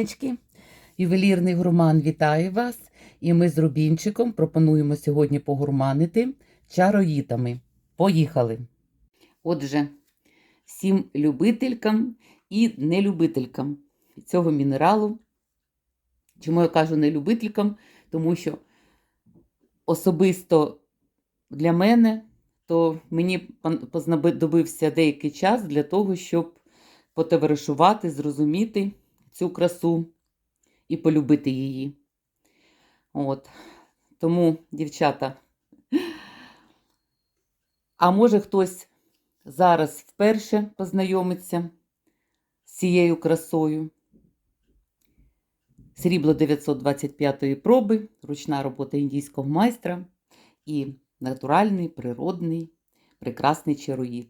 красунечки. Ювелірний гурман вітає вас. І ми з Рубінчиком пропонуємо сьогодні погурманити чароїтами. Поїхали! Отже, всім любителькам і нелюбителькам цього мінералу. Чому я кажу нелюбителькам? Тому що особисто для мене, то мені пон- знадобився деякий час для того, щоб потоваришувати, зрозуміти цю красу і полюбити її. От. Тому, дівчата, а може хтось зараз вперше познайомиться з цією красою. Срібло 925-ї проби, ручна робота індійського майстра і натуральний, природний, прекрасний чароїд.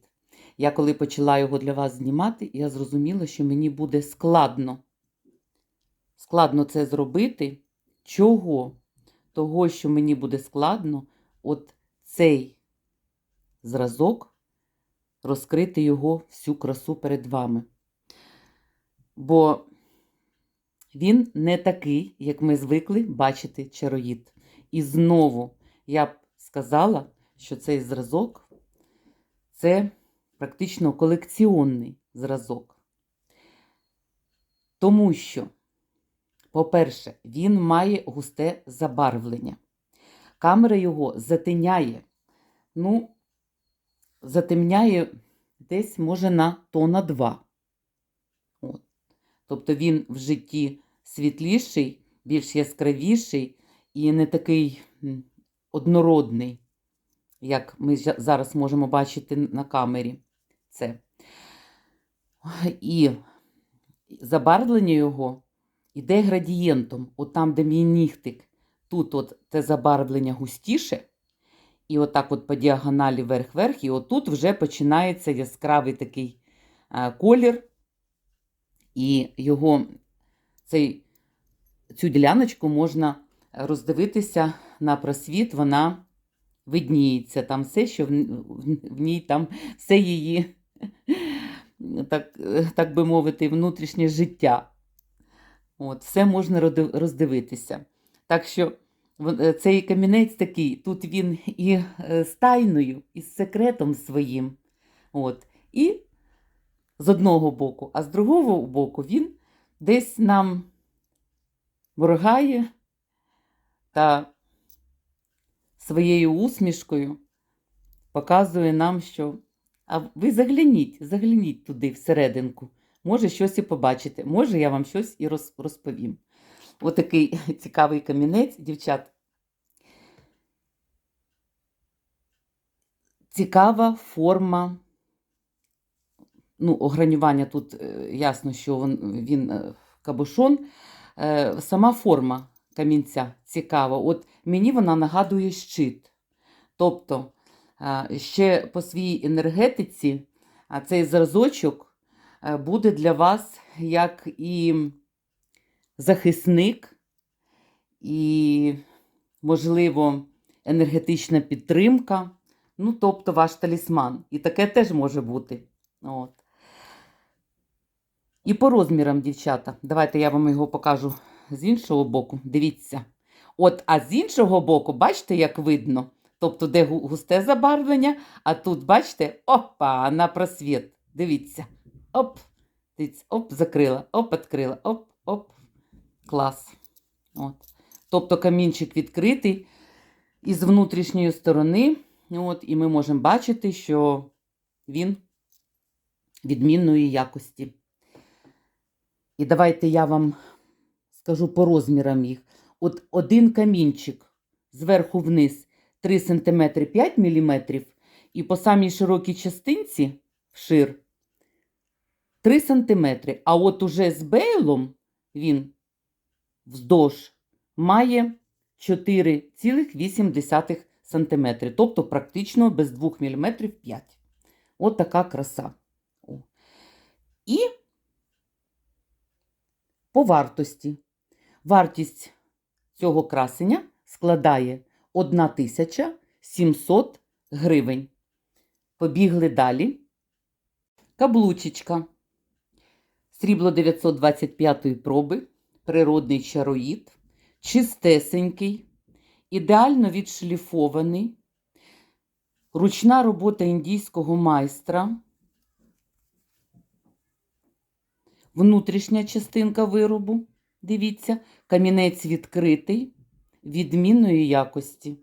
Я коли почала його для вас знімати, я зрозуміла, що мені буде складно. Складно це зробити. Чого? Того, що мені буде складно, от цей зразок розкрити його всю красу перед вами. Бо він не такий, як ми звикли бачити чароїд. І знову я б сказала, що цей зразок це практично колекціонний зразок. Тому що, по-перше, він має густе забарвлення. Камера його затиняє, ну, затемняє десь, може, на тона 2. От. Тобто він в житті світліший, більш яскравіший і не такий однородний, як ми зараз можемо бачити на камері. Це. І забарвлення його йде градієнтом. От там, де мій нігтик, тут от те забарвлення густіше, і отак от по діагоналі вверх-вверх, і отут вже починається яскравий такий колір, і його цей, цю діляночку можна роздивитися на просвіт, вона видніється. Там все, що в, в, ній, там все її, так, так би мовити, внутрішнє життя. От, все можна роздивитися. Так що е, цей камінець такий, тут він і е, з тайною, і з секретом своїм. От, і з одного боку, а з другого боку він десь нам моргає та своєю усмішкою показує нам, що а ви загляніть, загляніть туди всерединку. Може, щось і побачите, може, я вам щось і розповім. Отакий цікавий камінець, дівчат. Цікава форма. Ну, огранювання тут е, ясно, що він, він е, кабушон. Е, Сама форма камінця цікава. От мені вона нагадує щит. Тобто, ще по своїй енергетиці а цей зразочок буде для вас як і захисник, і, можливо, енергетична підтримка. Ну, тобто ваш талісман. І таке теж може бути. От. І по розмірам, дівчата, давайте я вам його покажу з іншого боку. Дивіться. От, а з іншого боку, бачите, як видно? Тобто, де густе забарвлення, а тут, бачите, опа, на просвіт. Дивіться. Оп, дивіться, оп, закрила, оп, відкрила, оп, оп. Клас. От. Тобто камінчик відкритий із внутрішньої сторони. От, і ми можемо бачити, що він відмінної якості. І давайте я вам скажу по розмірам їх. От один камінчик зверху вниз 3 см 5 мм, і по самій широкій частинці вшир 3 см. А от уже з бейлом він вздовж має 4,8 см, тобто практично без 2 мм 5. От така краса. О. І по вартості. Вартість цього красення складає 1700 гривень. Побігли далі. Каблучечка. Срібло 925 проби, природний чароїд, чистесенький, ідеально відшліфований, ручна робота індійського майстра, внутрішня частинка виробу. Дивіться, камінець відкритий, відмінної якості.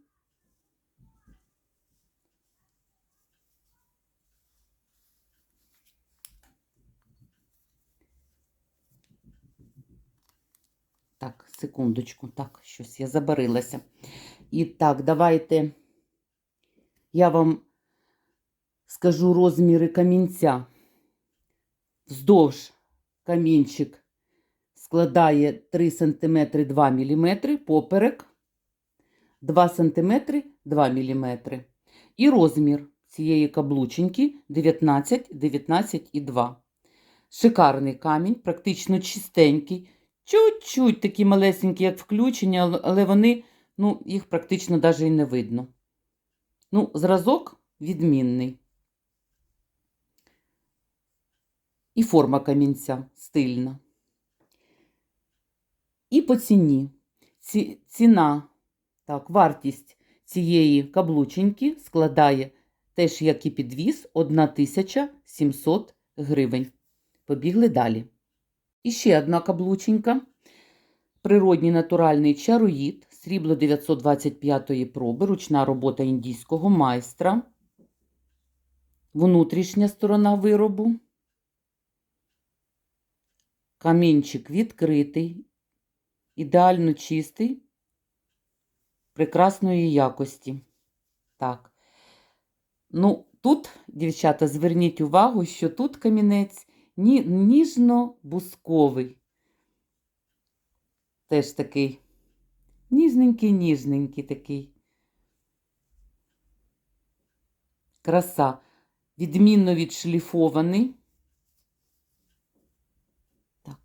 Так, секундочку, так, щось я забарилася. І так, давайте я вам скажу розміри камінця. Вздовж камінчик складає 3 см 2 мм, поперек 2 см 2 мм. І розмір цієї каблученьки 19, 19 і 2. Шикарний камінь, практично чистенький. Чуть-чуть такі малесенькі, як включення, але вони, ну, їх практично навіть і не видно. Ну, зразок відмінний. І форма камінця стильна. І по ціні. Ці, ціна, так, вартість цієї каблученьки складає теж, як і підвіз, 1700 гривень. Побігли далі. І ще одна каблученька. Природній натуральний чароїд, срібло 925-ї проби, ручна робота індійського майстра. Внутрішня сторона виробу. Камінчик відкритий, ідеально чистий, прекрасної якості. Так. Ну, тут, дівчата, зверніть увагу, що тут камінець ніжно-бусковий. Теж такий ніжненький, ніжненький такий. Краса. Відмінно відшліфований. Так.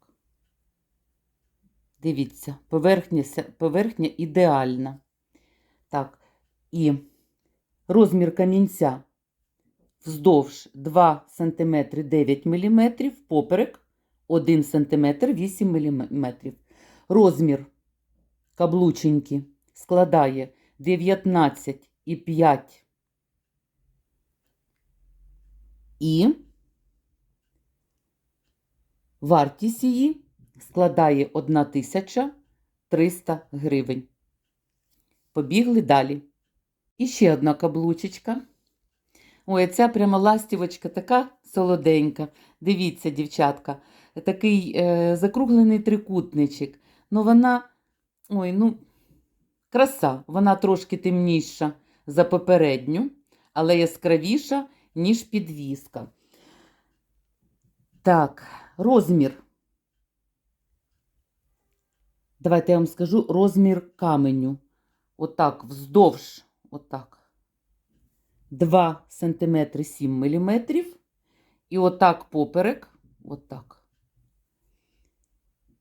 Дивіться, поверхня, поверхня ідеальна. Так, і розмір камінця вздовж 2 см 9 мм, поперек 1 см 8 мм. Розмір каблученьки складає 19,5 і вартість її складає 1300 гривень. Побігли далі. І ще одна каблучечка. Ой, ця прямо ластівочка така солоденька. Дивіться, дівчатка, такий е, закруглений трикутничок. Ну, вона, ой, ну, краса. Вона трошки темніша за попередню, але яскравіша, ніж підвіска. Так, розмір. Давайте я вам скажу розмір каменю. Отак, вздовж, отак. 2 см 7 мм. І отак поперек, отак.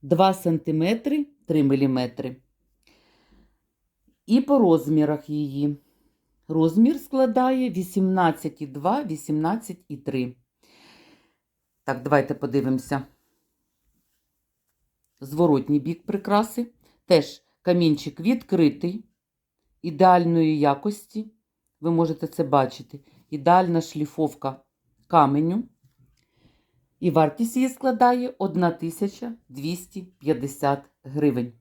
2 см 3 мм. І по розмірах її. Розмір складає 18,2, 18,3. Так, давайте подивимося. Зворотній бік прикраси. Теж камінчик відкритий, ідеальної якості. Ви можете це бачити. Ідеальна шліфовка каменю. І вартість її складає 1250 гривень.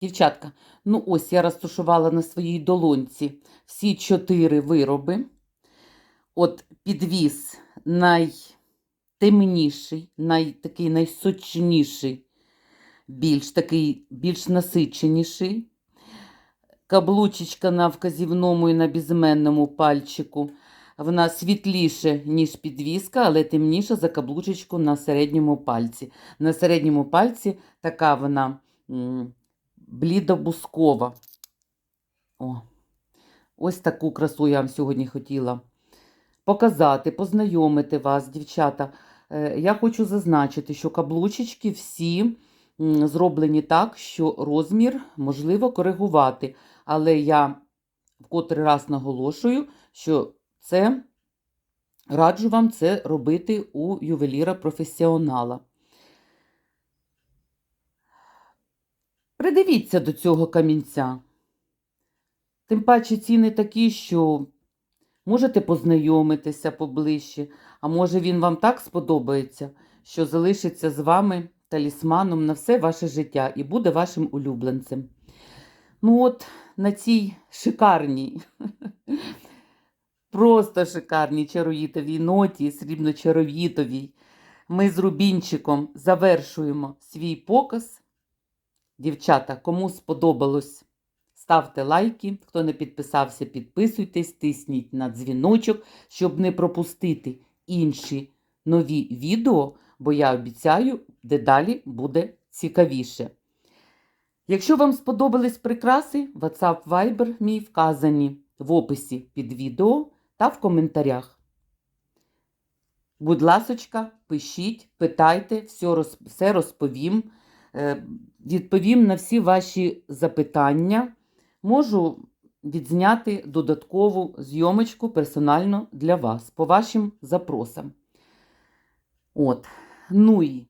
Дівчатка, ну ось я розташувала на своїй долонці всі чотири вироби. От підвіз найтемніший, най, такий найсочніший, більш такий більш насиченіший. Каблучечка на вказівному і на безіменному пальчику. Вона світліше, ніж підвіска, але темніша за каблучечку на середньому пальці. На середньому пальці така вона блідобускова. О, ось таку красу я вам сьогодні хотіла показати, познайомити вас, дівчата. Е, Я хочу зазначити, що каблучечки всі зроблені так, що розмір можливо коригувати. Але я в котрий раз наголошую, що це раджу вам це робити у ювеліра-професіонала. Придивіться до цього камінця. Тим паче ціни такі, що можете познайомитися поближче, а може він вам так сподобається, що залишиться з вами талісманом на все ваше життя і буде вашим улюбленцем. Ну от на цій шикарній, просто шикарній чароїтовій ноті, срібно-чаровітовій, ми з Рубінчиком завершуємо свій показ. Дівчата, кому сподобалось, ставте лайки. Хто не підписався, підписуйтесь, тисніть на дзвіночок, щоб не пропустити інші нові відео, бо я обіцяю, дедалі буде цікавіше. Якщо вам сподобались прикраси, WhatsApp Viber мій вказані в описі під відео та в коментарях. Будь ласочка, пишіть, питайте, все, розповім. Е, Відповім на всі ваші запитання. Можу відзняти додаткову зйомочку персонально для вас по вашим запросам. От. Ну і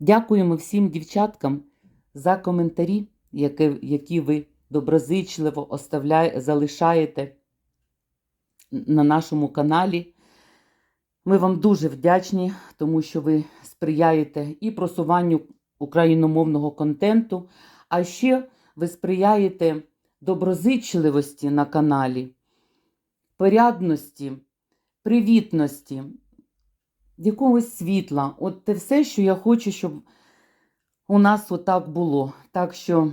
дякуємо всім дівчаткам за коментарі, які, які ви доброзичливо залишаєте на нашому каналі. Ми вам дуже вдячні, тому що ви сприяєте і просуванню україномовного контенту, а ще ви сприяєте доброзичливості на каналі, порядності, привітності, якогось світла. От те все, що я хочу, щоб у нас отак було. Так що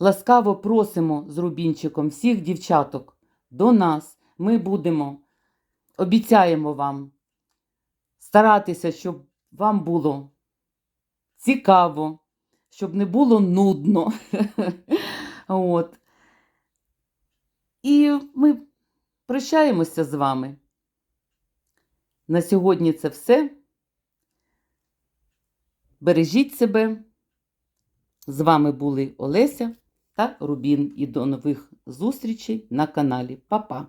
ласкаво просимо з Рубінчиком всіх дівчаток до нас. Ми будемо. Обіцяємо вам старатися, щоб вам було цікаво, щоб не було нудно. От. І ми прощаємося з вами. На сьогодні це все. Бережіть себе. З вами були Олеся та Рубін. І до нових зустрічей на каналі. Па-па!